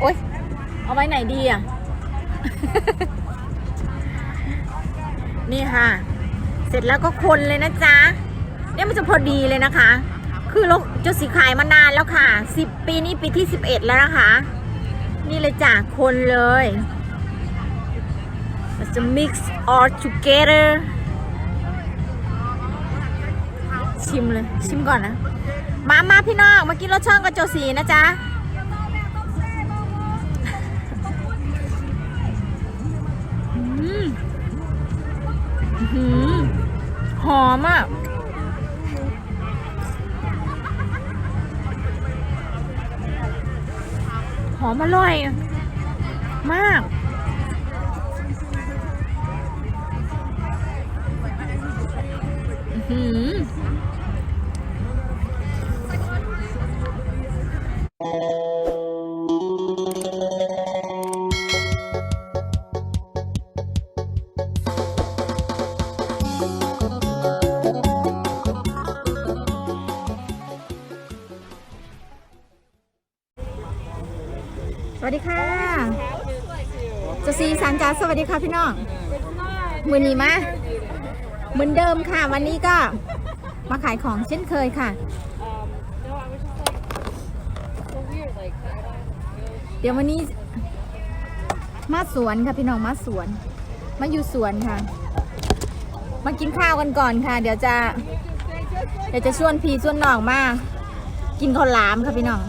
โอ๊ย เอาไว้ไหนดีอะ นี่ค่ะ เสร็จแล้วก็คนเลยนะจ๊ะ เนี่ยมันจะพอดีเลยนะคะ คือเราจะสีขายมานานแล้วค่ะ10ปีนี้ปีที่11แล้วนะคะ นี่เลยจ้ะคนเลยเราจะ mix all together ชิมเลย ชิมก่อนนะ มามาพี่น้องมากินรสช่องกับโจสีนะจ๊ะ หอมอะหอมอร่อย มาก อื้อหือ วัสดีค่ะจะซีสันจ้าสวัสดีค่ะพี่น้องมือนีมาเหมือนเดิมค่ะ วันนี้ก็มาขายของเช่นเคยค่ะ เดี๋ยววันนี้ มาสวนค่ะพี่น้องมาสวน มาอยู่สวนค่ะ มากินข้าวกันก่อนค่ะ เดี๋ยวจะ เดี๋ยวจะชวนพี่ชวนน้องมา กินข้าวหลามค่ะพี่น้อง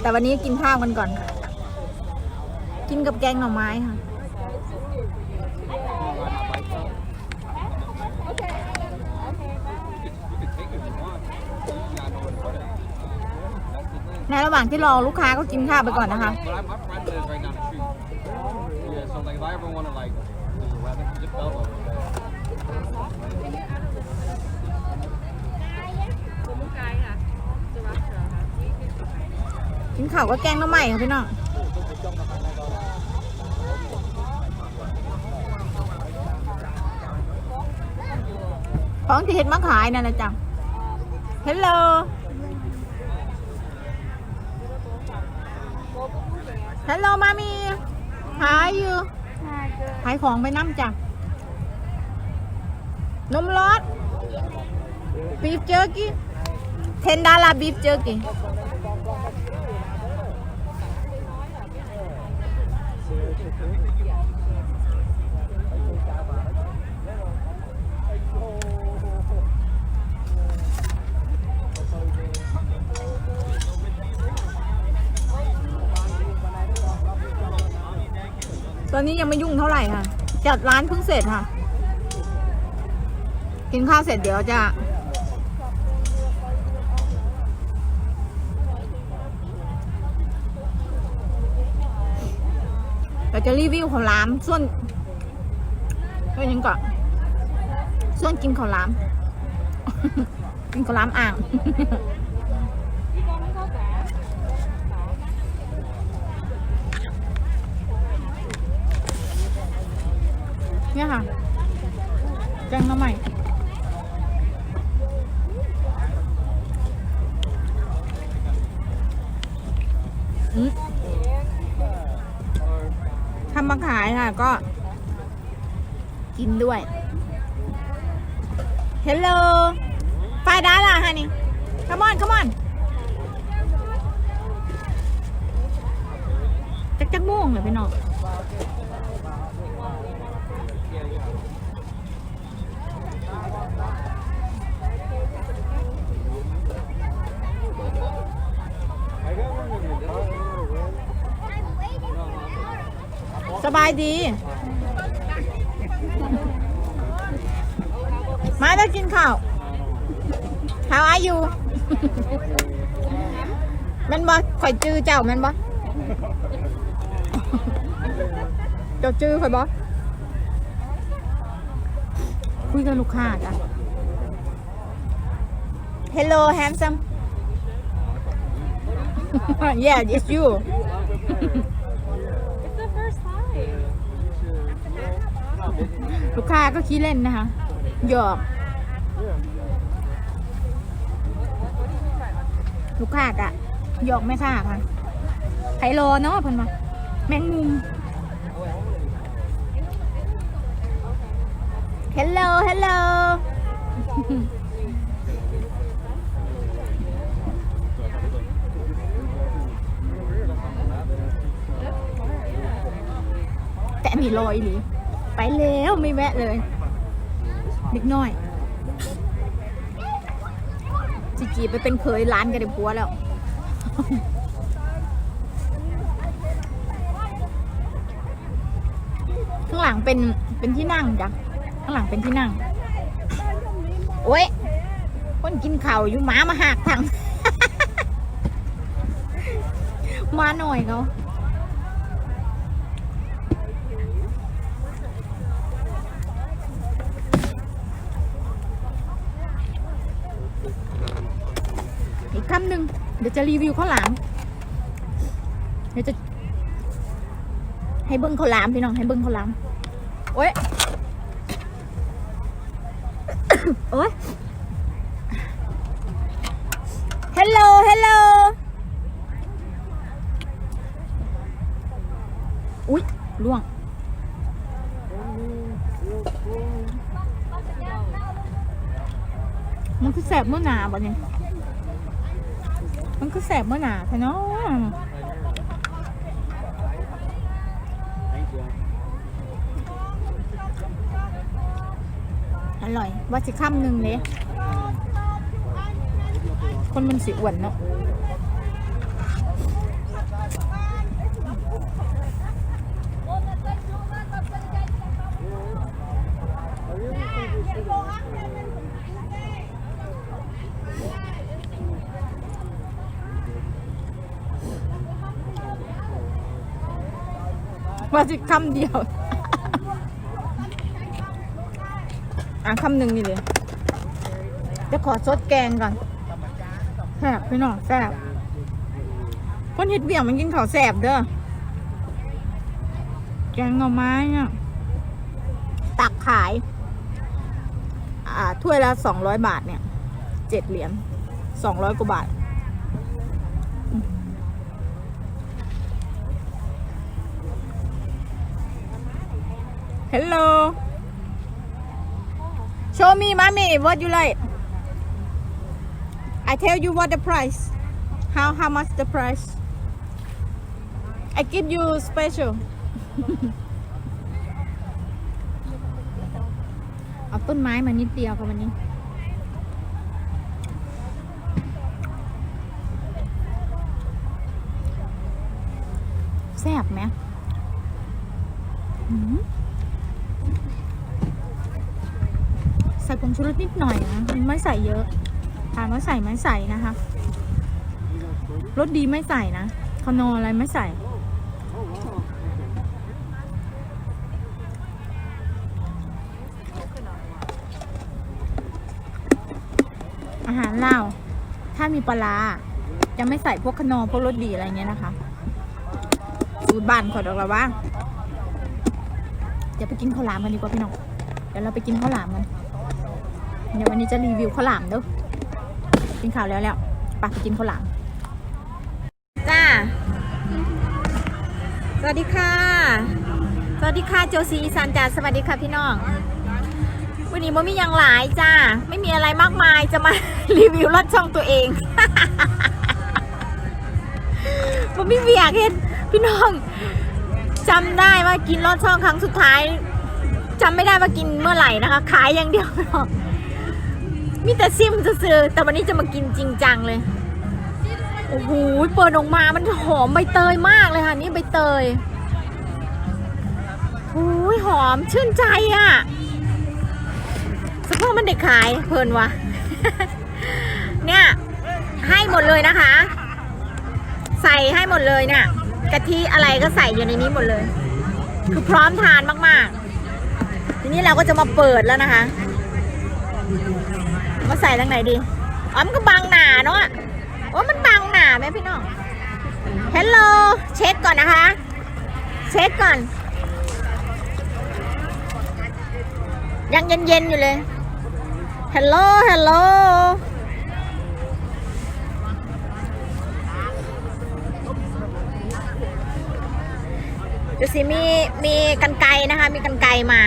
แต่วันนี้กินข้าวกันก่อนค่ะ กินกับแกงหน่อไม้ค่ะ ในระหว่างที่รอลูกค้าก็กินข้าวไปก่อนนะคะ กินข้าวก็แกงหน้ำใหม่ค่ะพี่น้อง ของที่เห็นมาขายนั่นแหละจ้ะฮัลโหลฮัลโหลมามีขายอยู่ขายของไปน้ำจ้ะนมรสบีฟเจอร์กี้เทนดาลาบีฟเจอร์กี้ อนนี้ยังไม่ยุ่งเท่าไหร่ค่ะ จัดร้านเพิ่งเสร็จค่ะ กินข้าวเสร็จเดี๋ยวจะ เราจะรีวิวข้าวหลามส่วนก็ยังก่อนส่วนกินข้าวหลามกินข้าวหลามอ่าง เนี่ยค่ะ แกงน้ำใหม่ทำมาขายค่ะก็ กินด้วย Hello ไฟด้าล่ะฮะนี่ come on come on จักจักม่วงเลยพี่น้อง สบายดี มาแล้กินข้าว How are you มันบ่ข่อยจื้อเจ้ามันบ่เจ้าจื้อข่อยบ่คุยกับลูกค้าจ้ะ Hello handsome yeah it's you ลูกค้าก็ขี้เล่นนะคะ หยอก ลูกค้ากะหยอกแม่ค้าค่ะไฮโลเนาะเพิ่นว่าแมงมุม Hello Hello แต่มีรอยหรือ ไปแล้วไม่แวะเลย เด็กน้อยจีจีไปเป็นเคยร้านกันเดี๋ยวพัวแล้วข้างหลังเป็นเป็นที่นั่งจ้ะข้างหลังเป็นที่นั่ง โอ้ยคนกินข่าอยู่หมามาหักทางมาหน่อยเขาอีกคำหนึ่งเดี๋ยว จะรีวิวข้าวหลาม เดี๋ยวจะ ให้เบิ้งข้าวหลามพี่น้องให้เบิ้งข้าวหลาม โอ้ย โอ้ย Hello Hello อุ๊ยล่วงมันคือแสบเมื่อนาบ่เนี่ย มันก็แสบเมื่อหนาแท้เนาะอร่อย ว่าสิค่มหนึ่งเลยคนมันสิอ้วนเนาะ ว่าสิคำเดียว อะคำหนึ่งนี่เลยจะขอซดแกงก่อนแซ่บพี่น้องแซ่บคนเห็ดเบี่ยงมันกินข้าวแซ่บเด้อแกงหน่อไม้เนี่ยตักขาย อ่าถ้วยละสองร้อยบาทเนี่ยเจ็ดเหรียญสองร้อยกว่าบาท Hello Show me mommy what you like I tell you what the price how how much the price I give you special เอาต้นไม้มานิดเดียวค่ะวันนี้ แซ่บไหมอืม ใส่ผงชูรสนิดหน่อยนะไม่ใส่เยอะถามว่าใส่ไหมใส่นะคะรสดีไม่ใส่นะคอนออะไรไม่ใส่ อาหารลาวถ้ามีปลาจะไม่ใส่พวกขนอพวกรสดีอะไรเงี้ยนะคะสูตรบ้านขอดอกละว่าเดี๋ยวไปกินข้าวหลามกันดีกว่าพี่น้อง เดี๋ยวเราไปกินข้าวหลามกัน เดี๋ยววันนี้จะรีวิวข้าวหลามเด้อกินข้าวแล้วแล้วไปไปกินข้าวหลาม จ้า สวัสดีค่ะ สวัสดีค่ะโจซีอีสานจ้าสวัสดีค่ะพี่น้อง วันนี้มันมีอย่างหลายจ้า ไม่มีอะไรมากมายจะมารีวิวรถช่องตัวเองมันไม่มียกเห็นพี่น้องจำได้ว่ากินรอดช่องครั้งสุดท้ายจำไม่ได้ว่ากินเมื่อไหร่นะคะ ขายอย่างเดียวพี่น้อง มีแต่ซิมซื้อๆแต่วันนี้จะมากินจริงจังเลย โอ้โห เปิดออกมามันหอมใบเตยมากเลยค่ะ นี่ใบเตยโอ้ยหอมชื่นใจอะ่ะสพักมันเด็กขายเพลินวะเนี่ย ให้หมดเลยนะคะ ใส่ให้หมดเลยเนี่ยกะทิอะไรก็ใส่อยู่ในนี้หมดเลย คือพร้อมทานมากๆ ทีนี้เราก็จะมาเปิดแล้วนะคะ มาใส่ทางไหนดีอ๋อมันก็บังหนาเนาะว่ามันบังหนาไหมพี่น้องเฮลโลเช็คก่อนนะคะ เช็คก่อน ยังเย็นๆอยู่เลยเฮลโลเฮลโลดูสิมีมีกันไกรนะคะ มีกันไกรมา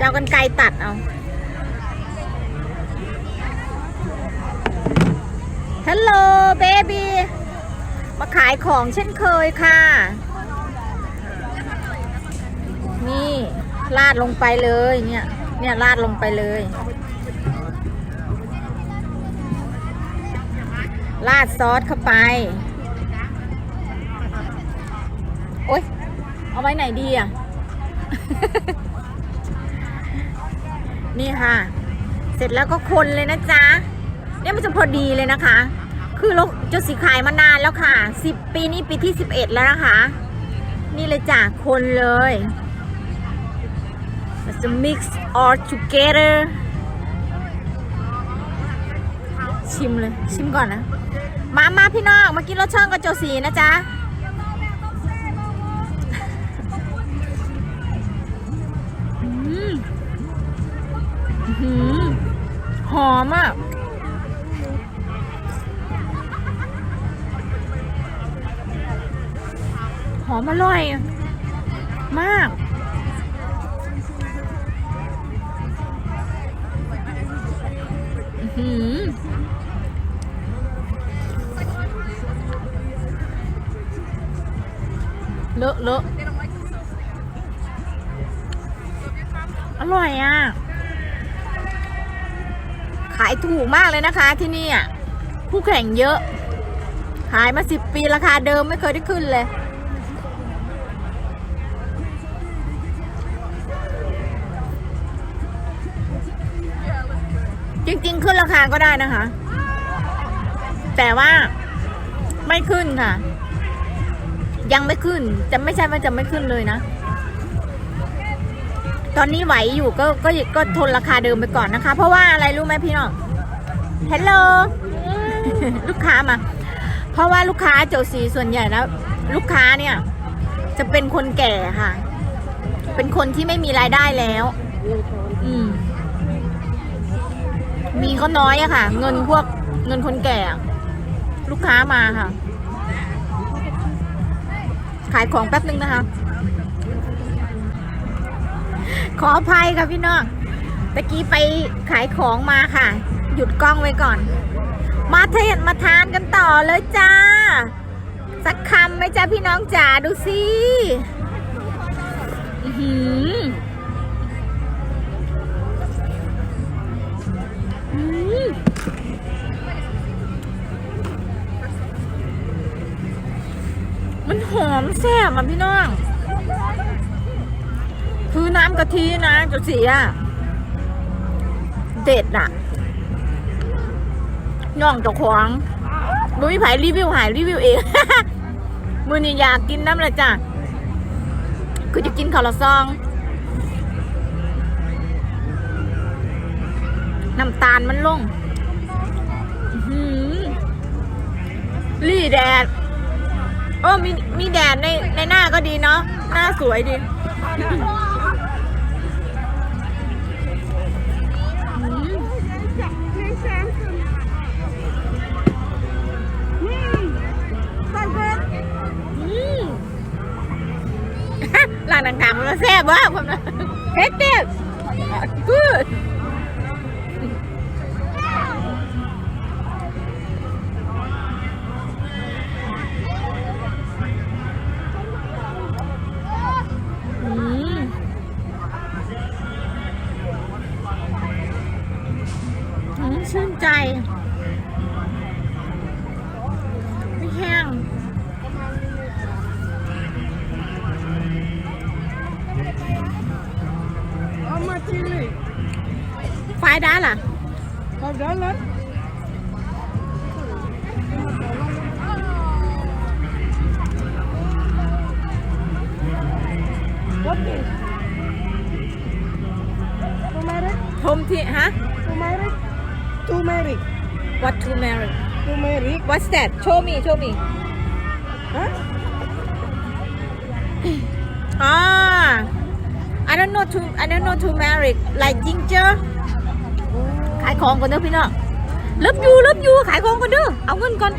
จะเอากันไกรตัดเอาฮัลโหลเบบีมาขายของเช่นเคยค่ะ นี่ลาดลงไปเลยเนี่ยเนี่ยลาดลงไปเลย ลาดซอสเข้าไป โอ๊ย เอาไว้ไหนดีอะ นี่ค่ะ เสร็จแล้วก็คนเลยนะจ๊ะเนี่ยมันจะพอดีเลยนะคะ คือเราจะสีขายมานานแล้วค่ะ10ปีนี้ปีที่11แล้วนะคะ นี่เลยจ้ะคนเลย Let's mix all together ชิมเลย ชิมก่อนนะ มามาพี่น้องมากินรสช่องกับโจสีนะจ๊ะอืมอื้อ หือหอมอะหอมอร่อย มากหือเลอะเลอะอร่อยอะ ขายถูกมากเลยนะคะที่นี่อะผู้แข่งเยอะ ขายมาสิบปีราคาเดิมไม่เคยได้ขึ้นเลยจริงๆ ขึ้นราคาก็ได้นะคะ แต่ว่าไม่ขึ้นค่ะ ยังไม่ขึ้น จะไม่ใช่ว่าจะไม่ขึ้นเลยนะ ตอนนี้ไหวอยู่ก็ก็ก็ทนราคาเดิมไปก่อนนะคะ เพราะว่าอะไรรู้ไหมพี่น้องฮัลโหลลูกค้ามา เพราะว่าลูกค้าโจสีส่วนใหญ่แล้ว ลูกค้าเนี่ย จะเป็นคนแก่ค่ะ เป็นคนที่ไม่มีรายได้แล้ว อืม มีก็น้อยอะค่ะ เงินพวกเงินคนแก่ ลูกค้ามาค่ะ ขายของแป๊บนึงนะคะ ขออภัยค่ะพี่น้อง ตะกี้ไปขายของมาค่ะ หยุดกล้องไว้ก่อน มาเทศมาทานกันต่อเลยจ้า สักคำไหมจ้าพี่น้องจ๋าดูสิหืมมันหอมแซ่บอะพี่น้อง น้ำกะทินะจุดสีอะเด็ดอะน้องเจ้าของบุมีไผรีวิวหายรีวิวเองมือนี่อยากกินน้ำละจ้ะคือจะกินข้าวละซอง น้ำตาลมันลงรี่แดดโอ้มีมีแดดในในหน้าก็ดีเนาะ หน้าสวยดี ร้านต่างๆมันก็แซ่บว่ะผมนะเฮ็ดเด็ดกูดอือืมชื่นใจ cái đá là Home tea, huh? What turmeric? What's that? Show me, show me. Huh? ah, I don't know to I don't know turmeric like ginger. ายของก่อนเด้อพี่น้องเลิฟยูเลิฟยูขายของก่อนเด้อเอาเงินก่อน